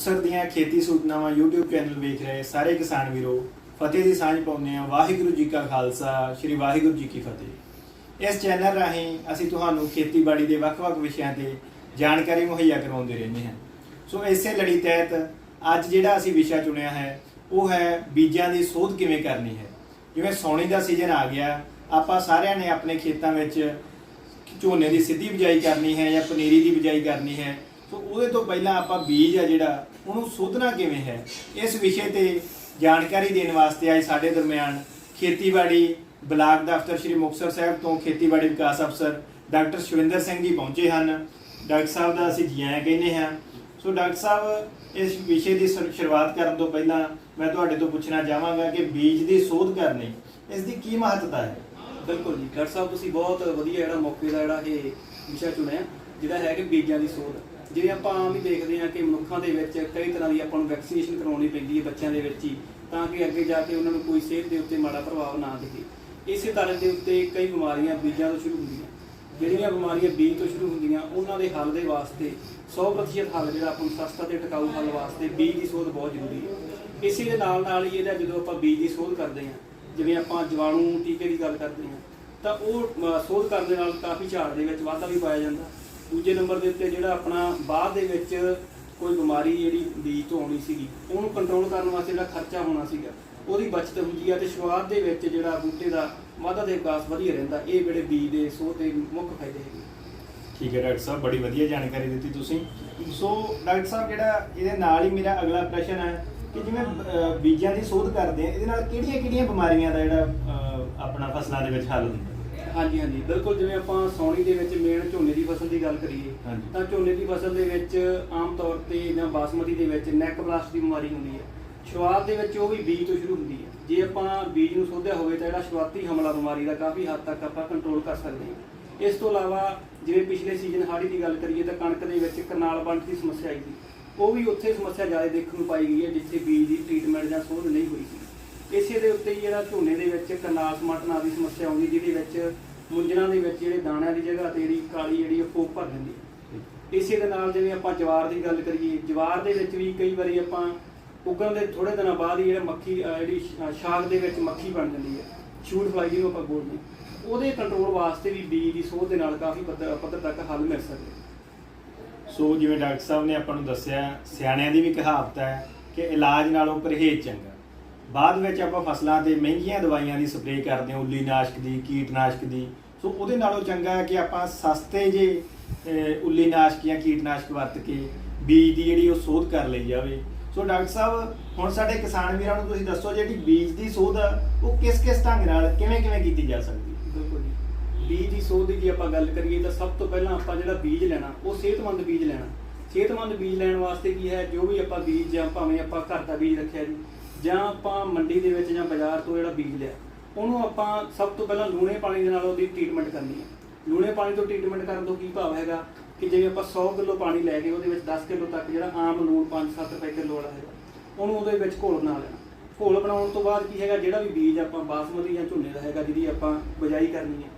ਮੁਕਤਸਰ ਦੀਆਂ ਖੇਤੀ ਸੂਚਨਾਵਾਂ YouTube ਚੈਨਲ ਵੇਖ ਰਹੇ ਸਾਰੇ ਕਿਸਾਨ ਵੀਰੋ, ਫਤਿਹ ਦੀ ਸਾਂਝ ਪਾਉਂਦੇ ਆ ਵਾਹਿਗੁਰੂ ਜੀ ਕਾ ਖਾਲਸਾ, ਸ੍ਰੀ ਵਾਹਿਗੁਰੂ ਜੀ ਕੀ ਫਤਿਹ। ਇਸ ਚੈਨਲ ਰਾਹੀਂ ਅਸੀਂ ਤੁਹਾਨੂੰ ਖੇਤੀਬਾੜੀ ਦੇ ਵੱਖ-ਵੱਖ ਵਿਸ਼ਿਆਂ ਤੇ ਜਾਣਕਾਰੀ ਮੁਹੱਈਆ ਕਰਵਾਉਂਦੇ ਰਹਿੰਦੇ ਹਾਂ। ਸੋ ਇਸੇ ਲੜੀ ਤਹਿਤ ਅੱਜ ਜਿਹੜਾ ਅਸੀਂ ਵਿਸ਼ਾ ਚੁਣਿਆ ਹੈ, ਉਹ ਹੈ ਬੀਜਾਂ ਦੀ ਸੋਧ ਕਿਵੇਂ ਕਰਨੀ ਹੈ। ਜਿਵੇਂ ਸੌਣੀ ਦਾ ਸੀਜ਼ਨ ਆ ਗਿਆ, ਆਪਾਂ ਸਾਰਿਆਂ ਨੇ ਆਪਣੇ ਖੇਤਾਂ ਵਿੱਚ ਝੋਨੇ ਦੀ ਸਿੱਧੀ ਬਿਜਾਈ ਕਰਨੀ ਹੈ ਜਾਂ ਪਨੀਰੀ ਦੀ ਬਿਜਾਈ ਕਰਨੀ ਹੈ। ਸੋ ਉਹਦੇ ਤੋਂ ਪਹਿਲਾਂ ਆਪਾਂ ਬੀਜ ਆ ਜਿਹੜਾ, ਉਹਨੂੰ ਸੋਧਣਾ ਕਿਵੇਂ ਹੈ? ਇਸ ਵਿਸ਼ੇ ਤੇ ਜਾਣਕਾਰੀ ਦੇਣ ਵਾਸਤੇ ਅੱਜ ਸਾਡੇ ਦਰਮਿਆਨ ਖੇਤੀਬਾੜੀ ਬਲਾਕ ਦਫ਼ਤਰ ਸ੍ਰੀ ਮੁਕਤਸਰ ਸਾਹਿਬ ਤੋਂ ਖੇਤੀਬਾੜੀ ਵਿਕਾਸ ਅਫਸਰ ਡਾਕਟਰ ਸ਼ਵਿੰਦਰ ਸਿੰਘ ਜੀ ਪਹੁੰਚੇ ਹਨ। ਡਾਕਟਰ ਸਾਹਿਬ ਦਾ ਅਸੀਂ ਜੀ ਆਇਆਂ ਕਹਿੰਦੇ ਹਾਂ। ਸੋ ਡਾਕਟਰ ਸਾਹਿਬ, ਇਸ ਵਿਸ਼ੇ ਦੀ ਸ਼ੁਰ- ਸ਼ੁਰੂਆਤ ਕਰਨ ਤੋਂ ਪਹਿਲਾਂ ਮੈਂ ਤੁਹਾਡੇ ਤੋਂ ਪੁੱਛਣਾ ਚਾਹਾਂਗਾ ਕਿ ਬੀਜ ਦੀ ਸੋਧ ਕਰਨੀ, ਇਸ ਦੀ ਕੀ ਮਹੱਤਤਾ ਹੈ? ਬਿਲਕੁਲ ਜੀ। ਡਾਕਟਰ ਸਾਹਿਬ, ਤੁਸੀਂ ਬਹੁਤ ਵਧੀਆ ਜਿਹੜਾ ਮੌਕੇ ਦਾ ਜਿਹੜਾ ਇਹ ਵਿਸ਼ਾ ਚੁਣਿਆ, ਜਿਹੜਾ ਹੈ ਕਿ ਬੀਜਾਂ ਦੀ ਸੋਧ। ਜਿਵੇਂ ਆਪਾਂ ਆਮ ਹੀ ਦੇਖਦੇ ਹਾਂ ਕਿ ਮਨੁੱਖਾਂ ਦੇ ਵਿੱਚ ਕਈ ਤਰ੍ਹਾਂ ਦੀ ਆਪਾਂ ਨੂੰ ਵੈਕਸੀਨੇਸ਼ਨ ਕਰਵਾਉਣੀ ਪੈਂਦੀ ਹੈ ਬੱਚਿਆਂ ਦੇ ਵਿੱਚ ਹੀ, ਤਾਂ ਕਿ ਅੱਗੇ ਜਾ ਕੇ ਉਹਨਾਂ ਨੂੰ ਕੋਈ ਸਿਹਤ ਦੇ ਉੱਤੇ ਮਾੜਾ ਪ੍ਰਭਾਵ ਨਾ ਦਿਖੇ। ਇਸੇ ਤਰ੍ਹਾਂ ਦੇ ਉੱਤੇ ਕਈ ਬਿਮਾਰੀਆਂ ਬੀਜਾਂ ਤੋਂ ਸ਼ੁਰੂ ਹੁੰਦੀਆਂ। ਜਿਹੜੀਆਂ ਬਿਮਾਰੀਆਂ ਬੀਜ ਤੋਂ ਸ਼ੁਰੂ ਹੁੰਦੀਆਂ, ਉਹਨਾਂ ਦੇ ਹੱਲ ਦੇ ਵਾਸਤੇ 100% ਹੱਲ ਜਿਹੜਾ ਆਪਾਂ ਨੂੰ ਸਸਤਾ ਤੇ ਟਿਕਾਊ ਹੱਲ ਵਾਸਤੇ ਬੀਜ ਦੀ ਸੋਧ ਬਹੁਤ ਜ਼ਰੂਰੀ ਹੈ। ਇਸੇ ਦੇ ਨਾਲ ਨਾਲ ਹੀ ਇਹਦਾ ਜਦੋਂ ਆਪਾਂ ਬੀਜ ਦੀ ਸੋਧ ਕਰਦੇ ਹਾਂ, ਜਿਵੇਂ ਆਪਾਂ ਜਵਾਣੂ ਟੀਕੇ ਦੀ ਗੱਲ ਕਰਦੇ ਹਾਂ, ਤਾਂ ਉਹ ਸੋਧ ਕਰਨ ਦੇ ਨਾਲ ਕਾਫੀ ਝਾੜ ਦੇ ਵਿੱਚ ਵਾਧਾ ਵੀ ਪਾਇਆ ਜਾਂਦਾ। ਦੂਜੇ ਨੰਬਰ ਦੇ ਉੱਤੇ ਜਿਹੜਾ ਆਪਣਾ ਬਾਅਦ ਦੇ ਵਿੱਚ ਕੋਈ ਬਿਮਾਰੀ ਜਿਹੜੀ ਬੀਜ ਤੋਂ ਆਉਣੀ ਸੀਗੀ, ਉਹਨੂੰ ਕੰਟਰੋਲ ਕਰਨ ਵਾਸਤੇ ਜਿਹੜਾ ਖਰਚਾ ਹੋਣਾ ਸੀਗਾ, ਉਹਦੀ ਬਚਤ ਹੁੰਦੀ ਆ ਤੇ ਸ਼ੁਰੂਆਤ ਦੇ ਵਿੱਚ ਜਿਹੜਾ ਬੂਟੇ ਦਾ ਵਾਧਾ ਦੇ ਵਿਕਾਸ ਵਧੀਆ ਰਹਿੰਦਾ, ਇਹ ਜਿਹੜੇ ਬੀਜ ਦੇ ਸੋਧ ਦੇ ਮੁੱਖ ਫਾਇਦੇ ਹੈਗੇ। ਠੀਕ ਹੈ, ਡਾਕਟਰ ਸਾਹਿਬ, ਬੜੀ ਵਧੀਆ ਜਾਣਕਾਰੀ ਦਿੱਤੀ ਤੁਸੀਂ। ਸੋ, ਡਾਕਟਰ ਸਾਹਿਬ, ਜਿਹੜਾ ਇਹਦੇ ਨਾਲ ਹੀ ਮੇਰਾ ਅਗਲਾ ਪ੍ਰਸ਼ਨ ਹੈ ਕਿ ਜਿਵੇਂ ਬੀਜਾਂ ਦੀ ਸੋਧ ਕਰਦੇ ਆ, ਇਹਦੇ ਨਾਲ ਕਿਹੜੀਆਂ-ਕਿਹੜੀਆਂ ਬਿਮਾਰੀਆਂ ਦਾ ਜਿਹੜਾ ਆਪਣਾ ਫਸਲਾਂ ਦੇ ਵਿੱਚ ਹੱਲ ਹੁੰਦਾ? ਹਾਂਜੀ ਹਾਂਜੀ। ਬਿਲਕੁਲ ਜਿਵੇਂ ਆਪਾਂ ਸੌਣੀ ਦੇ ਵਿੱਚ ਮੇਨ ਝੋਨੇ ਦੀ ਫਸਲ ਦੀ ਗੱਲ ਕਰੀਏ ਹਾਂਜੀ। ਤਾਂ ਝੋਨੇ ਦੀ ਫਸਲ ਦੇ ਵਿੱਚ ਆਮ ਤੌਰ ਤੇ ਜਾਂ ਬਾਸਮਤੀ ਦੇ ਵਿੱਚ ਨੈਕ ਬਲਾਸਟ ਦੀ ਬਿਮਾਰੀ ਹੁੰਦੀ ਹੈ। ਸ਼ੁਰੂਆਤ ਦੇ ਵਿੱਚ ਉਹ ਵੀ ਬੀਜ ਤੋਂ ਸ਼ੁਰੂ ਹੁੰਦੀ ਹੈ। ਜੇ ਆਪਾਂ ਬੀਜ ਨੂੰ ਸੋਧਿਆ ਹੋਵੇ ਤਾਂ ਜਿਹੜਾ ਸ਼ੁਰੂਆਤੀ ਹਮਲਾ ਬਿਮਾਰੀ ਦਾ ਕਾਫੀ ਹੱਦ ਤੱਕ ਆਪਾਂ ਕੰਟਰੋਲ ਕਰ ਸਕਦੇ ਹਾਂ। ਇਸ ਤੋਂ ਇਲਾਵਾ ਜਿਵੇਂ ਪਿਛਲੇ ਸੀਜ਼ਨ ਹਾੜੀ ਦੀ ਗੱਲ ਕਰੀਏ ਤਾਂ ਕਣਕ ਦੇ ਵਿੱਚ ਕਰਨਾਲ ਬੰਟ ਦੀ ਸਮੱਸਿਆ ਆਈ ਸੀ। ਉਹ ਵੀ ਉੱਥੇ ਸਮੱਸਿਆ ਜ਼ਿਆਦਾ ਦੇਖਣ ਨੂੰ ਪਾਈ ਗਈ ਹੈ ਜਿੱਥੇ ਬੀਜ ਦੀ ਟ੍ਰੀਟਮੈਂਟ ਜਾਂ ਸੋਧ ਨਹੀਂ ਹੋਈ ਸੀ। ਇਸੇ ਦੇ ਉੱਤੇ ਹੀ ਜਿਹੜਾ ਝੋਨੇ ਦੇ ਵਿੱਚ ਕਰਨਾਲ ਸਮਟ ਨਾਂ ਦੀ ਸਮੱਸਿਆ ਆਉਂਦੀ ਜਿਹਦੇ ਵਿੱਚ ਮੁੰਜਣਾ ਦੇ ਵਿੱਚ ਜਿਹੜੇ ਦਾਣਿਆਂ ਦੀ ਜਗ੍ਹਾ ਤੇ ਜਿਹੜੀ ਕਾਲੀ ਜਿਹੜੀ ਉਹ ਫੋਕ ਭਰ ਜਾਂਦੀ ਇਸੇ ਦੇ ਨਾਲ ਜਿਵੇਂ ਆਪਾਂ ਜਵਾਰ ਦੀ ਗੱਲ ਕਰੀਏ ਜਵਾਰ ਦੇ ਵਿੱਚ ਵੀ ਕਈ ਵਾਰੀ ਆਪਾਂ ਉਗਣ ਦੇ ਥੋੜੇ ਦਿਨਾਂ ਬਾਅਦ ਹੀ ਜਿਹੜਾ ਮੱਖੀ ਜਿਹੜੀ ਸ਼ਾਖ ਦੇ ਵਿੱਚ ਮੱਖੀ ਬਣ ਜਾਂਦੀ ਹੈ ਸ਼ੂਟ ਫਲਾਈ ਜਿਹਨੂੰ ਆਪਾਂ ਬੋਲਦੇ। ਉਹਦੇ ਕੰਟਰੋਲ ਵਾਸਤੇ ਵੀ ਬੀਜ ਦੀ ਸੋਧ ਦੇ ਨਾਲ ਕਾਫੀ ਪੱਧਰ ਤੱਕ ਹੱਲ ਮਿਲ ਸਕਦੇ ਸੋ ਜਿਵੇਂ ਡਾਕਟਰ ਸਾਹਿਬ ਨੇ ਆਪਾਂ ਨੂੰ ਦੱਸਿਆ ਸਿਆਣਿਆਂ ਦੀ ਵੀ ਕਹਾਵਤ ਹੈ ਕਿ ਇਲਾਜ ਨਾਲੋਂ ਪਰਹੇਜ਼ ਚੰਗਾ। ਬਾਅਦ ਵਿੱਚ ਆਪਾਂ ਫਸਲਾਂ ਤੇ ਮਹਿੰਗੀਆਂ ਦਵਾਈਆਂ ਦੀ ਸਪਰੇਅ ਕਰਦੇ ਹਾਂ, ਉੱਲੀ ਨਾਸ਼ਕ ਦੀ ਕੀਟਨਾਸ਼ਕ ਦੀ। ਸੋ ਉਹਦੇ ਨਾਲੋਂ ਚੰਗਾ ਹੈ ਕਿ ਆਪਾਂ ਸਸਤੇ ਜੇ ਉੱਲੀ ਨਾਸ਼ਕ ਜਾਂ ਕੀਟਨਾਸ਼ਕ ਵਰਤ ਕੇ ਬੀਜ ਦੀ ਜਿਹੜੀ ਉਹ ਸੋਧ ਕਰ ਲਈ ਜਾਵੇ। ਸੋ ਡਾਕਟਰ ਸਾਹਿਬ, ਹੁਣ ਸਾਡੇ ਕਿਸਾਨ ਵੀਰਾਂ ਨੂੰ ਤੁਸੀਂ ਦੱਸੋ ਜਿਹੜੀ ਬੀਜ ਦੀ ਸੋਧ ਆ, ਉਹ ਕਿਸ ਕਿਸ ਢੰਗ ਨਾਲ, ਕਿਵੇਂ ਕਿਵੇਂ ਕੀਤੀ ਜਾ ਸਕਦੀ ਹੈ? ਬਿਲਕੁਲ ਜੀ। ਬੀਜ ਦੀ ਸੋਧ ਦੀ ਜੇ ਆਪਾਂ ਗੱਲ ਕਰੀਏ ਤਾਂ ਸਭ ਤੋਂ ਪਹਿਲਾਂ ਆਪਾਂ ਜਿਹੜਾ ਬੀਜ ਲੈਣਾ, ਉਹ ਸਿਹਤਮੰਦ ਬੀਜ ਲੈਣਾ। ਸਿਹਤਮੰਦ ਬੀਜ ਲੈਣ ਵਾਸਤੇ ਕੀ ਹੈ, ਜੋ ਵੀ ਆਪਾਂ ਬੀਜ ਜਾਂ ਭਾਵੇਂ ਆਪਾਂ ਘਰ ਦਾ ਬੀਜ ਰੱਖਿਆ ਜੀ ਜਾਂ ਆਪਾਂ ਮੰਡੀ ਦੇ ਵਿੱਚ ਜਾਂ ਬਾਜ਼ਾਰ ਤੋਂ ਜਿਹੜਾ ਬੀਜ ਲਿਆ, ਉਹਨੂੰ ਆਪਾਂ ਸਭ ਤੋਂ ਪਹਿਲਾਂ ਲੂਣੇ ਪਾਣੀ ਦੇ ਨਾਲ ਉਹਦੀ ਟ੍ਰੀਟਮੈਂਟ ਕਰਨੀ ਹੈ। ਲੂਣੇ ਪਾਣੀ ਤੋਂ ਟ੍ਰੀਟਮੈਂਟ ਕਰਨ ਤੋਂ ਕੀ ਭਾਵ ਹੈਗਾ ਕਿ ਜਿਵੇਂ ਆਪਾਂ 100 ਕਿਲੋ ਪਾਣੀ ਲੈ ਕੇ ਉਹਦੇ ਵਿੱਚ 10 ਕਿਲੋ ਤੱਕ ਜਿਹੜਾ ਆਮ ਲੂਣ 5-7 ਰੁਪਏ ਕਿਲੋ ਵਾਲਾ ਹੈਗਾ, ਉਹਨੂੰ ਉਹਦੇ ਵਿੱਚ ਘੋਲ ਬਣਾ ਲੈਣਾ। ਘੋਲ ਬਣਾਉਣ ਤੋਂ ਬਾਅਦ ਕੀ ਹੈਗਾ, ਜਿਹੜਾ ਵੀ ਬੀਜ ਆਪਾਂ ਬਾਸਮਤੀ ਜਾਂ ਝੋਨੇ ਦਾ ਹੈਗਾ ਜਿਹਦੀ ਆਪਾਂ ਬਜਾਈ ਕਰਨੀ ਹੈ,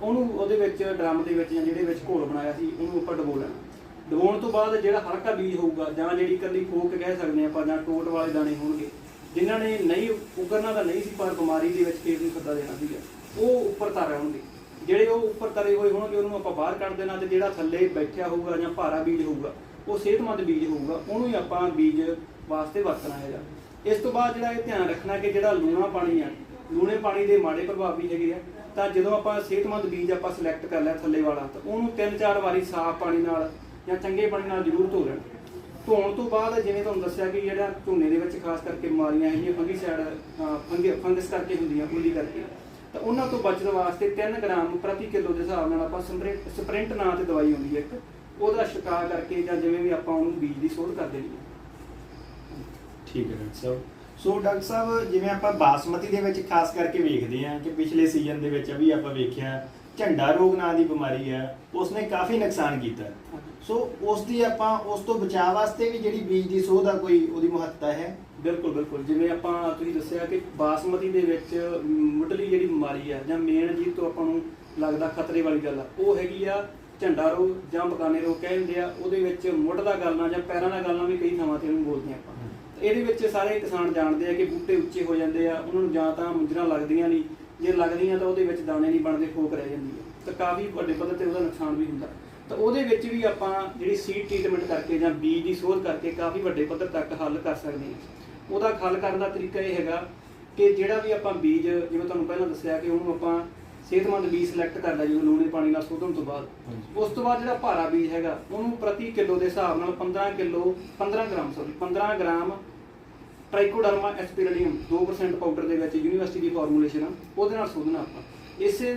ਉਹਨੂੰ ਉਹਦੇ ਵਿੱਚ ਡਰਮ ਦੇ ਵਿੱਚ ਜਾਂ ਜਿਹੜੇ ਵਿੱਚ ਘੋਲ ਬਣਾਇਆ ਸੀ, ਉਹਨੂੰ ਆਪਾਂ ਡਬੋ ਲੈਣਾ। ਡਬੋਣ ਤੋਂ ਬਾਅਦ ਜਿਹੜਾ ਹਲਕਾ ਬੀਜ ਹੋਊਗਾ ਜਾਂ ਜਿਹੜੀ ਇਕੱਲੀ ਫੋਕ ਕਹਿ ਸਕਦੇ ਆਪਾਂ ਜਾਂ ਟੋਟ ਵਾਲੇ ਦਾਣੇ ਹੋਣਗੇ ਜਿਨ੍ਹਾਂ ਨੇ ਨਹੀਂ ਉਗਰਨਾ ਤਾਂ ਨਹੀਂ ਸੀ, ਪਰ ਬਿਮਾਰੀ ਦੇ ਵਿੱਚ ਖੇਤ ਨੂੰ ਸੱਦਾ ਦੇਣਾ ਸੀਗਾ। ਉਹ ਉੱਪਰ ਤਰ ਹੋਣਗੇ। ਜਿਹੜੇ ਉਹ ਉੱਪਰ ਤਰੇ ਹੋਏ ਹੋਣਗੇ, ਉਹਨੂੰ ਆਪਾਂ ਬਾਹਰ ਕੱਢ ਦੇਣਾ ਤੇ ਜਿਹੜਾ ਥੱਲੇ ਬੈਠਿਆ ਹੋਊਗਾ ਜਾਂ ਭਾਰਾ ਬੀਜ ਹੋਊਗਾ, ਉਹ ਸਿਹਤਮੰਦ ਬੀਜ ਹੋਊਗਾ, ਉਹਨੂੰ ਹੀ ਆਪਾਂ ਬੀਜ ਵਾਸਤੇ ਵਰਤਣਾ ਹੈਗਾ। ਇਸ ਤੋਂ ਬਾਅਦ ਜਿਹੜਾ ਇਹ ਧਿਆਨ ਰੱਖਣਾ ਕਿ ਜਿਹੜਾ ਲੂਣਾ ਪਾਣੀ ਆ, ਲੂਣੇ ਪਾਣੀ ਦੇ ਮਾੜੇ ਪ੍ਰਭਾਵ ਵੀ ਹੈਗੇ ਆ, ਤਾਂ ਜਦੋਂ ਆਪਾਂ ਸਿਹਤਮੰਦ ਬੀਜ ਆਪਾਂ ਸਿਲੈਕਟ ਕਰ ਲਿਆ ਥੱਲੇ ਵਾਲਾ, ਤਾਂ ਉਹਨੂੰ ਤਿੰਨ ਚਾਰ ਵਾਰੀ ਸਾਫ਼ ਪਾਣੀ ਨਾਲ ਜਾਂ ਚੰਗੇ ਪਾਣੀ ਨਾਲ ਜ਼ਰੂਰ ਧੋ ਲੈਣਾ। ਧੋਣ ਤੋਂ ਬਾਅਦ ਜਿਵੇਂ ਤੁਹਾਨੂੰ ਦੱਸਿਆ ਕਿ ਜਿਹੜਾ ਝੋਨੇ ਦੇ ਵਿੱਚ ਖਾਸ ਕਰਕੇ ਬਿਮਾਰੀਆਂ ਹੈਗੀਆਂ ਫੰਗੀਸਾਈਡ ਫੰਗਸ ਕਰਕੇ ਹੁੰਦੀਆਂ ਉੱਲੀ ਕਰਕੇ। ਤਾਂ ਉਹਨਾਂ ਤੋਂ ਬਚਣ ਵਾਸਤੇ 3 ਗ੍ਰਾਮ ਪ੍ਰਤੀ ਕਿਲੋ ਦੇ ਹਿਸਾਬ ਨਾਲ ਆਪਾਂ ਸਪ੍ਰਿੰਟ ਸਪ੍ਰਿੰਟ ਨਾਂ ਤੇ ਦਵਾਈ ਹੁੰਦੀ ਹੈ ਇੱਕ। ਉਹਦਾ ਛਿੜਕਾਅ ਕਰਕੇ ਜਾਂ ਜਿਵੇਂ ਵੀ ਆਪਾਂ ਉਹਨੂੰ ਬੀਜ ਦੀ ਸੋਧ ਕਰ ਦੇਣੀ ਹੈ। ਠੀਕ ਹੈ ਡਾਕਟਰ ਸਾਹਿਬ। ਸੋ ਡਾਕਟਰ ਸਾਹਿਬ ਜਿਵੇਂ ਆਪਾਂ ਬਾਸਮਤੀ ਦੇ ਵਿੱਚ ਖਾਸ ਕਰਕੇ ਵੇਖਦੇ ਹਾਂ ਕਿ ਪਿਛਲੇ ਸੀਜ਼ਨ ਦੇ ਵਿੱਚ ਵੀ ਆਪਾਂ ਵੇਖਿਆ ਝੰਡਾ ਰੋਗ ਨਾਂ ਦੀ ਬਿਮਾਰੀ ਹੈ ਉਸਨੇ ਕਾਫੀ ਨੁਕਸਾਨ ਕੀਤਾ। ਸੋ ਉਸ ਦੀ ਆਪਾਂ ਉਸ ਤੋਂ ਬਚਾਅ ਵਾਸਤੇ ਵੀ ਜਿਹੜੀ ਬੀਜ ਦੀ ਸੋਧ ਆ ਕੋਈ ਉਹਦੀ ਮਹੱਤਤਾ ਹੈ। ਬਿਲਕੁਲ ਬਿਲਕੁਲ। ਜਿਵੇਂ ਆਪਾਂ ਤੁਸੀਂ ਦੱਸਿਆ ਕਿ ਬਾਸਮਤੀ ਦੇ ਵਿੱਚ ਮੁੱਢਲੀ ਜਿਹੜੀ ਬਿਮਾਰੀ ਆ ਜਾਂ ਮੇਨ ਜੀ ਤੋਂ ਆਪਾਂ ਨੂੰ ਲੱਗਦਾ ਖਤਰੇ ਵਾਲੀ ਗੱਲ ਆ ਉਹ ਹੈਗੀ ਆ ਝੰਡਾ ਰੋਗ ਜਾਂ ਬਕਾਨੇ ਰੋਗ ਕਹਿੰਦੇ ਆ। ਉਹਦੇ ਵਿੱਚ ਮੁੱਢ ਦਾ ਗਲਣਾ ਜਾਂ ਪੈਰਾਂ ਦਾ ਗਲਣਾ ਵੀ ਕਈ ਥਾਵਾਂ ਤੇ ਉਹਨੂੰ ਬੋਲਦੇ ਆਪਾਂ। ਤੇ ਇਹਦੇ ਵਿੱਚ ਸਾਰੇ ਕਿਸਾਨ ਜਾਣਦੇ ਆ ਕਿ ਬੂਟੇ ਉੱਚੇ ਹੋ ਜਾਂਦੇ ਆ ਉਹਨਾਂ ਨੂੰ ਜਾਂ ਤਾਂ ਮੁੰਜਰਾ ਲੱਗਦੀਆਂ ਨਹੀਂ। ਜੇ ਲੱਗਦੀਆਂ ਤਾਂ ਉਹਦੇ ਵਿੱਚ ਦਾਣੇ ਨਹੀਂ ਬਣਦੇ ਖੋਕ ਰਹਿ ਜਾਂਦੀ ਹੈ ਤਾਂ ਕਾਫੀ ਵੱਡੇ ਪੱਧਰ ਤੇ ਉਹਦਾ ਨੁਕਸਾਨ ਵੀ ਹੁੰਦਾ। ਤਾਂ ਉਹਦੇ ਵਿੱਚ ਵੀ ਆਪਾਂ ਜਿਹੜੀ ਸੀਡ ਟ੍ਰੀਟਮੈਂਟ ਕਰਕੇ ਜਾਂ ਬੀਜ ਦੀ ਸੋਧ ਕਰਕੇ ਕਾਫੀ ਵੱਡੇ ਪੱਧਰ ਤੱਕ ਹੱਲ ਕਰ ਸਕਦੇ ਹਾਂ। ਉਹਦਾ ਹੱਲ ਕਰਨ ਦਾ ਤਰੀਕਾ ਇਹ ਹੈਗਾ ਕਿ ਜਿਹੜਾ ਵੀ ਆਪਾਂ ਬੀਜ ਜਿਵੇਂ ਤੁਹਾਨੂੰ ਪਹਿਲਾਂ ਦੱਸਿਆ ਕਿ ਉਹਨੂੰ ਆਪਾਂ ਸਿਹਤਮੰਦ ਬੀਜ ਸਿਲੈਕਟ ਕਰਦਾ ਜਦੋਂ ਲੂਣੇ ਪਾਣੀ ਨਾਲ ਸੋਧਣ ਤੋਂ ਬਾਅਦ। ਉਸ ਤੋਂ ਬਾਅਦ ਜਿਹੜਾ ਭਾਰਾ ਬੀਜ ਹੈਗਾ ਉਹਨੂੰ ਪ੍ਰਤੀ ਕਿਲੋ ਦੇ ਹਿਸਾਬ ਨਾਲ 15 kilo 15 gram sorry 15 gram trichoderma ਐਸਪੀਰੀਡੀਅਮ 2% powder ਦੇ ਵਿੱਚ ਯੂਨੀਵਰਸਿਟੀ ਦੀ ਫਾਰਮੂਲੇਸ਼ਨ ਆ ਉਹਦੇ ਨਾਲ ਸੋਧਣਾ ਆਪਾਂ। ਇਸੇ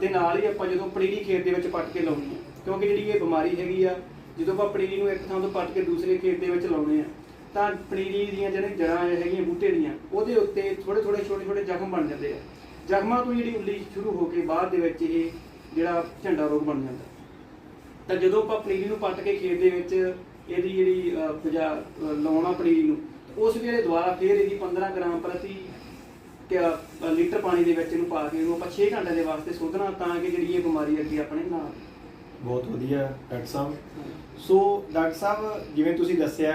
ਦੇ ਨਾਲ ਹੀ ਆਪਾਂ ਜਦੋਂ ਪਨੀਰੀ ਖੇਤ ਦੇ ਵਿੱਚ ਪੱਟ ਕੇ ਲਾਉਣੀ ਆ ਕਿਉਂਕਿ ਜਿਹੜੀ ਇਹ ਬਿਮਾਰੀ ਹੈਗੀ ਆ ਜਦੋਂ ਆਪਾਂ ਪਨੀਰੀ ਨੂੰ ਇੱਕ ਥਾਂ ਤੋਂ ਪੱਟ ਕੇ ਦੂਸਰੇ ਖੇਤ ਦੇ ਵਿੱਚ ਲਾਉਣੇ ਆ ਤਾਂ ਪਨੀਰੀ ਦੀਆਂ ਜਿਹੜੀਆਂ ਜੜਾਂ ਹੈਗੀਆਂ ਬੂਟੇ ਦੀਆਂ ਉਹਦੇ ਉੱਤੇ ਥੋੜੇ ਥੋੜੇ ਛੋਟੇ ਛੋਟੇ ਜ਼ਖਮ ਬਣ ਜਾਂਦੇ ਆ। ਜ਼ਖਮਾਂ ਤੋਂ ਜਿਹੜੀ ਉੱਲੀ ਸ਼ੁਰੂ ਹੋ ਕੇ ਬਾਅਦ ਦੇ ਵਿੱਚ ਇਹ ਜਿਹੜਾ ਝੰਡਾ ਰੋਗ ਬਣ ਜਾਂਦਾ। ਤਾਂ ਜਦੋਂ ਆਪਾਂ ਪਨੀਰੀ ਨੂੰ ਪੱਟ ਕੇ ਖੇਤ ਦੇ ਵਿੱਚ ਇਹਦੀ ਜਿਹੜੀ ਅਹ, ਲਾਉਣਾ ਪਨੀਰੀ ਨੂੰ ਉਸ ਵੇਲੇ ਦੁਬਾਰਾ ਫੇਰ ਇਹਦੀ 15 ਗ੍ਰਾਮ ਪ੍ਰਤੀ ਲੀਟਰ ਪਾਣੀ ਦੇ ਵਿੱਚ ਇਹਨੂੰ ਪਾ ਕੇ ਇਹਨੂੰ ਆਪਾਂ 6 ਘੰਟੇ ਦੇ ਵਾਸਤੇ ਸੋਧਣਾ ਤਾਂ ਕਿ ਜਿਹੜੀ ਇਹ ਬਿਮਾਰੀ ਅੱਗੇ ਆਪਣੇ ਨਾਲ ਬਹੁਤ ਵਧੀਆ ਡਾਕਟਰ ਸਾਹਿਬ। ਸੋ ਡਾਕਟਰ ਸਾਹਿਬ ਜਿਵੇਂ ਤੁਸੀਂ ਦੱਸਿਆ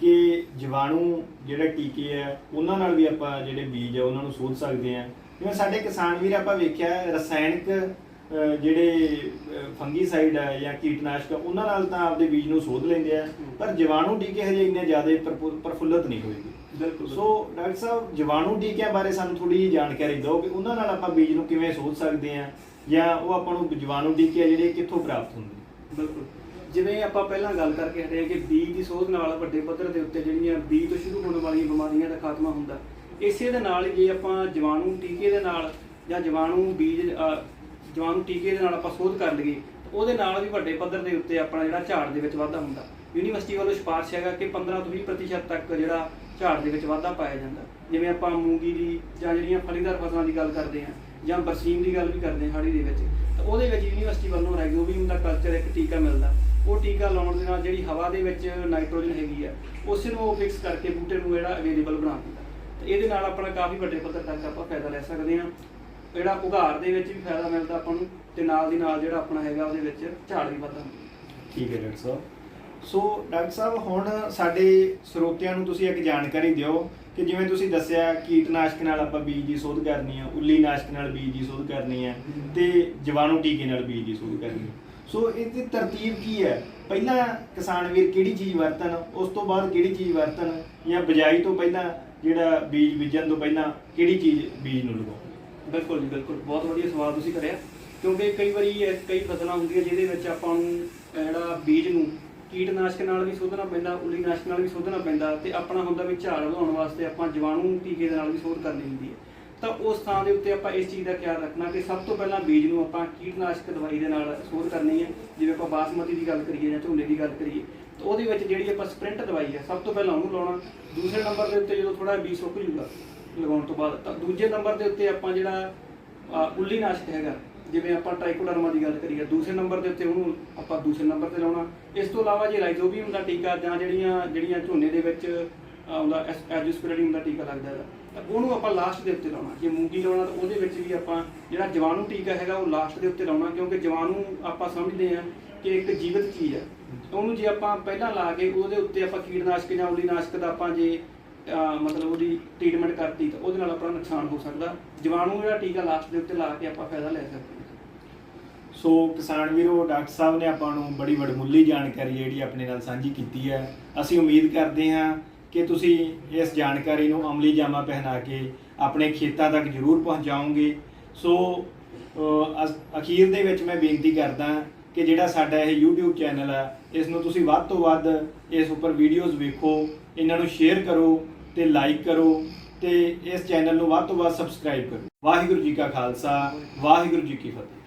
ਕਿ ਜੀਵਾਣੂ ਜਿਹੜੇ ਟੀਕੇ ਆ ਉਹਨਾਂ ਨਾਲ ਵੀ ਆਪਾਂ ਜਿਹੜੇ ਬੀਜ ਆ ਉਹਨਾਂ ਨੂੰ ਸੋਧ ਸਕਦੇ ਆ। ਜਿਵੇਂ ਸਾਡੇ ਕਿਸਾਨ ਵੀਰ ਆਪਾਂ ਵੇਖਿਆ ਰਸਾਇਣਿਕ ਜਿਹੜੇ ਫੰਗੀਸਾਈਡ ਆ ਜਾਂ ਕੀਟਨਾਸ਼ਕ ਉਹਨਾਂ ਨਾਲ ਤਾਂ ਆਪਦੇ ਬੀਜ ਨੂੰ ਸੋਧ ਲੈਂਦੇ ਆ। ਪਰ ਜੀਵਾਣੂ ਟੀਕੇ ਹਜੇ ਇੰਨੇ ਜ਼ਿਆਦਾ ਪ੍ਰਫੁ- ਪ੍ਰਫੁੱਲਤ ਨਹੀਂ ਹੋਏਗੇ ਬਿਲਕੁਲ ਸੋ ਡਾਕਟਰ ਸਾਹਿਬ ਜੀਵਾਣੂ ਟੀਕਿਆਂ ਬਾਰੇ ਸਾਨੂੰ ਥੋੜੀ ਜਿਹੀ ਜਾਣਕਾਰੀ ਦਿਓ ਕਿ ਉਹਨਾਂ ਨਾਲ ਆਪਾਂ ਬੀਜ ਨੂੰ ਕਿਵੇਂ ਸੋਧ ਸਕਦੇ ਆ। ਜਾਂ ਉਹ ਆਪਾਂ ਨੂੰ ਜੀਵਾਣੂ ਟੀਕੇ ਆ ਜਿਹੜੇ ਕਿੱਥੋਂ ਪ੍ਰਾਪਤ ਹੁੰਦੇ? ਬਿਲਕੁਲ। ਜਿਵੇਂ ਆਪਾਂ ਪਹਿਲਾਂ ਗੱਲ ਕਰਕੇ ਹਟੇ ਕਿ ਬੀਜ ਦੀ ਸੋਧ ਨਾਲ ਵੱਡੇ ਪੱਧਰ ਦੇ ਉੱਤੇ ਜਿਹੜੀਆਂ ਬੀਜ ਤੋਂ ਸ਼ੁਰੂ ਹੋਣ ਵਾਲੀਆਂ ਬਿਮਾਰੀਆਂ ਦਾ ਖਾਤਮਾ ਹੁੰਦਾ ਇਸੇ ਦੇ ਨਾਲ ਜੇ ਆਪਾਂ ਜੀਵਾਣੂ ਟੀਕੇ ਦੇ ਨਾਲ ਜਾਂ ਜੀਵਾਣੂ ਬੀਜ ਅਹ, ਜੀਵਾਣੂ ਟੀਕੇ ਦੇ ਨਾਲ ਆਪਾਂ ਸੋਧ ਕਰ ਲਈਏ ਤਾਂ ਉਹਦੇ ਨਾਲ ਵੀ ਵੱਡੇ ਪੱਧਰ ਦੇ ਉੱਤੇ ਆਪਣਾ ਜਿਹੜਾ ਝਾੜ ਦੇ ਵਿੱਚ ਵਾਧਾ ਹੁੰਦਾ। ਯੂਨੀਵਰਸਿਟੀ ਵੱਲੋਂ ਸਿਫਾਰਿਸ਼ ਹੈਗਾ ਕਿ 15 ਤੋਂ 20% ਤੱਕ ਜਿਹੜਾ ਝਾੜ ਦੇ ਵਿੱਚ ਵਾਧਾ ਪਾਇਆ ਜਾਂਦਾ। ਜਿਵੇਂ ਆਪਾਂ ਮੂੰਗੀ ਦੀ ਜਾਂ ਜਿਹੜੀਆਂ ਫਲੀਦਾਰ ਫਸਲਾਂ ਦੀ ਗੱਲ ਕਰਦੇ ਹਾਂ ਜਾਂ ਬਰਸੀਮ ਦੀ ਗੱਲ ਵੀ ਕਰਦੇ ਹਾਂ ਹਾੜੀ ਦੇ ਵਿੱਚ ਤਾਂ ਉਹਦੇ ਵਿੱਚ ਯੂਨੀਵਰਸਿਟੀ ਵੱਲੋਂ ਰਾਈਜ਼ੋਬੀਅਮ ਦਾ ਕਲਚਰ ਇੱਕ ਟੀਕਾ ਮਿਲਦਾ। ਉਹ ਟੀਕਾ ਲਾਉਣ ਦੇ ਨਾਲ ਜਿਹੜੀ ਹਵਾ ਦੇ ਵਿੱਚ ਨਾਈਟ੍ਰੋਜਨ ਹੈਗੀ ਆ ਉਸ ਨੂੰ ਉਹ ਫਿਕਸ ਕਰਕੇ ਬੂਟੇ ਨੂੰ ਜਿਹੜਾ ਅਵੇਲੇਬਲ ਬਣਾ ਦਿੰਦਾ। ਤੇ ਇਹਦੇ ਨਾਲ ਆਪਣਾ ਕਾਫੀ ਵੱਡੇ ਪੱਧਰ ਤੱਕ ਆਪਾਂ ਫਾਇਦਾ ਲੈ ਸਕਦੇ ਹਾਂ। ਜਿਹੜਾ ਉਘਾੜ ਦੇ ਵਿੱਚ ਵੀ ਫਾਇਦਾ ਮਿਲਦਾ ਆਪਾਂ ਨੂੰ ਤੇ ਨਾਲ ਦੀ ਨਾਲ ਜਿਹੜਾ ਆਪਣਾ ਹੈਗਾ ਉਹਦੇ ਵਿੱਚ ਝਾੜ ਵੀ ਵੱਧਦਾ। ਠੀਕ ਹੈ ਡਾਕਟਰ ਸਾਹਿਬ। ਸੋ ਡਾਕਟਰ ਸਾਹਿਬ ਹੁਣ ਸਾਡੇ ਸਰੋਤਿਆਂ ਨੂੰ ਤੁਸੀਂ ਇੱਕ ਜਾਣਕਾਰੀ ਦਿਓ। ਕਿ ਜਿਵੇਂ ਤੁਸੀਂ ਦੱਸਿਆ ਕੀਟਨਾਸ਼ਕ ਨਾਲ ਆਪਾਂ ਬੀਜ ਦੀ ਸੋਧ ਕਰਨੀ ਆ, ਉੱਲੀ ਨਾਸ਼ਕ ਨਾਲ ਬੀਜ ਦੀ ਸੋਧ ਕਰਨੀ ਆ ਤੇ ਜੀਵਾਣੂ ਟੀਕੇ ਨਾਲ ਬੀਜ ਦੀ ਸੋਧ ਕਰਨੀ ਆ। ਸੋ ਇਹਦੀ ਤਰਤੀਬ ਕੀ ਹੈ? ਪਹਿਲਾਂ ਕਿਸਾਨ ਵੀਰ ਕਿਹੜੀ ਚੀਜ਼ ਵਰਤਣ, ਉਸ ਤੋਂ ਬਾਅਦ ਕਿਹੜੀ ਚੀਜ਼ ਵਰਤਣ ਜਾਂ ਬਿਜਾਈ ਤੋਂ ਪਹਿਲਾਂ ਜਿਹੜਾ ਬੀਜ ਬੀਜਣ ਤੋਂ ਪਹਿਲਾਂ ਕਿਹੜੀ ਚੀਜ਼ ਬੀਜ ਨੂੰ ਲਗਾਉਣ? ਬਿਲਕੁਲ ਜੀ, ਬਿਲਕੁਲ। ਬਹੁਤ ਵਧੀਆ ਸਵਾਲ ਤੁਸੀਂ ਕਰਿਆ। ਕਿਉਂਕਿ ਕਈ ਵਾਰੀ ਕਈ ਫਸਲਾਂ ਹੁੰਦੀਆਂ ਜਿਹਦੇ ਵਿੱਚ ਆਪਾਂ ਨੂੰ ਜਿਹੜਾ ਬੀਜ ਨੂੰ ਕੀਟਨਾਸ਼ਕ ਨਾਲ ਵੀ ਸੋਧਣਾ ਪੈਂਦਾ ਉਲੀਨਾਸ਼ਕ ਨਾਲ ਵੀ ਸੋਧਣਾ ਪੈਂਦਾ ਤੇ ਆਪਣਾ ਹੁੰਦਾ ਵੀ ਝਾੜ ਵਧਾਉਣ ਵਾਸਤੇ ਆਪਾਂ ਜਵਾਣੂ ਟੀਕੇ ਦੇ ਨਾਲ ਵੀ ਸੋਧ ਕਰਨੀ ਹੁੰਦੀ ਹੈ। ਤਾਂ ਉਸ ਥਾਂ ਦੇ ਉੱਤੇ ਆਪਾਂ ਇਸ ਚੀਜ਼ ਦਾ ਖਿਆਲ ਰੱਖਣਾ ਕਿ ਸਭ ਤੋਂ ਪਹਿਲਾਂ ਬੀਜ ਨੂੰ ਆਪਾਂ ਕੀਟਨਾਸ਼ਕ ਦਵਾਈ ਦੇ ਨਾਲ ਸੋਧ ਕਰਨੀ ਹੈ। ਜਿਵੇਂ ਆਪਾਂ ਬਾਸਮਤੀ ਦੀ ਗੱਲ ਕਰੀਏ ਜਾਂ ਝੋਨੇ ਦੀ ਗੱਲ ਕਰੀਏ ਤਾਂ ਉਹਦੇ ਵਿੱਚ ਜਿਹੜੀ ਆਪਾਂ ਸਪ੍ਰਿੰਟ ਦਵਾਈ ਹੈ ਸਭ ਤੋਂ ਪਹਿਲਾਂ ਉਹਨੂੰ ਲਾਉਣਾ। ਦੂਸਰੇ ਨੰਬਰ ਦੇ ਉੱਤੇ ਜਦੋਂ ਥੋੜਾ ਬੀਜ ਸੁੱਕ ਜੂਗਾ ਲਗਾਉਣ ਤੋਂ ਬਾਅਦ ਤਾਂ ਦੂਜੇ ਨੰਬਰ ਦੇ ਉੱਤੇ ਆਪਾਂ ਜਿਹੜਾ ਅਹ, ਉੱਲੀ ਨਾਸ਼ਕ ਹੈਗਾ ਜਿਵੇਂ ਆਪਾਂ ਟ੍ਰਾਈਕੋਡਰਮਾ ਦੀ ਗੱਲ ਕਰੀਏ, ਦੂਸਰੇ ਨੰਬਰ ਦੇ ਉੱਤੇ ਉਹਨੂੰ ਆਪਾਂ ਦੂਸਰੇ ਨੰਬਰ ਤੇ ਲਾਉਣਾ। ਇਸ ਤੋਂ ਇਲਾਵਾ ਜੇ ਰਾਈਜ਼ੋਬੀਅਮ ਦਾ ਟੀਕਾ ਜਾਂ ਜਿਹੜੀਆਂ ਜਿਹੜੀਆਂ ਝੋਨੇ ਦੇ ਵਿੱਚ ਆਉਂਦਾ ਐਜੂਸਪੀਰੀਡੀਅਮ ਦਾ ਟੀਕਾ ਲੱਗਦਾ ਹੈਗਾ ਤਾਂ ਉਹਨੂੰ ਆਪਾਂ ਲਾਸਟ ਦੇ ਉੱਤੇ ਲਾਉਣਾ। ਜੇ ਮੂੰਗੀ ਲਾਉਣਾ, ਤਾਂ ਉਹਦੇ ਵਿੱਚ ਵੀ ਆਪਾਂ ਜਿਹੜਾ ਜਵਾਨੂ ਟੀਕਾ ਹੈਗਾ, ਉਹ ਲਾਸਟ ਦੇ ਉੱਤੇ ਲਾਉਣਾ, ਕਿਉਂਕਿ ਜਵਾਨੂ ਆਪਾਂ ਸਮਝਦੇ ਹਾਂ ਕਿ ਇੱਕ ਜੀਵਤ ਚੀਜ਼ ਹੈ। ਉਹਨੂੰ ਜੇ ਆਪਾਂ ਪਹਿਲਾਂ ਲਾ ਕੇ ਉਹਦੇ ਉੱਤੇ ਆਪਾਂ ਕੀਟਨਾਸ਼ਕ ਜਾਂ ਉਲੀਨਾਸ਼ਕ ਦਾ ਆਪਾਂ ਜੇ ਮਤਲਬ ਉਹਦੀ ਟ੍ਰੀਟਮੈਂਟ ਕਰਤੀ, ਤਾਂ ਉਹਦੇ ਨਾਲ ਆਪਣਾ ਨੁਕਸਾਨ ਹੋ ਸਕਦਾ। ਜਵਾਨੂ ਜਿਹੜਾ ਟੀਕਾ ਲਾਸਟ ਦੇ ਉੱਤੇ ਲਾ ਕੇ ਆਪਾਂ ਫਾਇਦਾ ਲੈ ਸਕਦੇ ਹਾਂ। ਸੋ ਕਿਸਾਨ ਵੀਰੋ ਡਾਕਟਰ ਸਾਹਿਬ ਨੇ ਆਪਾਂ ਨੂੰ ਬੜੀ ਵਡਮੁੱਲੀ ਜਾਣਕਾਰੀ ਜਿਹੜੀ ਆਪਣੇ ਨਾਲ ਸਾਂਝੀ ਕੀਤੀ ਹੈ। ਅਸੀਂ ਉਮੀਦ ਕਰਦੇ ਹਾਂ ਕਿ ਤੁਸੀਂ ਇਸ ਜਾਣਕਾਰੀ ਨੂੰ ਅਮਲੀ ਜਾਮਾ ਪਹਿਨਾ ਕੇ ਆਪਣੇ ਖੇਤਾਂ ਤੱਕ ਜ਼ਰੂਰ ਪਹੁੰਚਾਓਗੇ। ਸੋ ਅ, ਅਖੀਰ ਦੇ ਵਿੱਚ ਮੈਂ ਬੇਨਤੀ ਕਰਦਾ ਕਿ ਜਿਹੜਾ ਸਾਡਾ ਇਹ YouTube ਚੈਨਲ ਹੈ ਇਸ ਨੂੰ ਤੁਸੀਂ ਵੱਧ ਤੋਂ ਵੱਧ ਇਸ ਉੱਪਰ ਵੀਡੀਓਜ਼ ਵੇਖੋ ਇਹਨਾਂ ਨੂੰ ਸ਼ੇਅਰ ਕਰੋ ਤੇ ਲਾਈਕ ਕਰੋ ਤੇ ਇਸ ਚੈਨਲ ਨੂੰ ਵੱਧ ਤੋਂ ਵੱਧ ਸਬਸਕ੍ਰਾਈਬ ਕਰੋ। ਵਾਹਿਗੁਰੂ ਜੀ ਕਾ ਖਾਲਸਾ ਵਾਹਿਗੁਰੂ ਜੀ ਕੀ ਫਤਿਹ।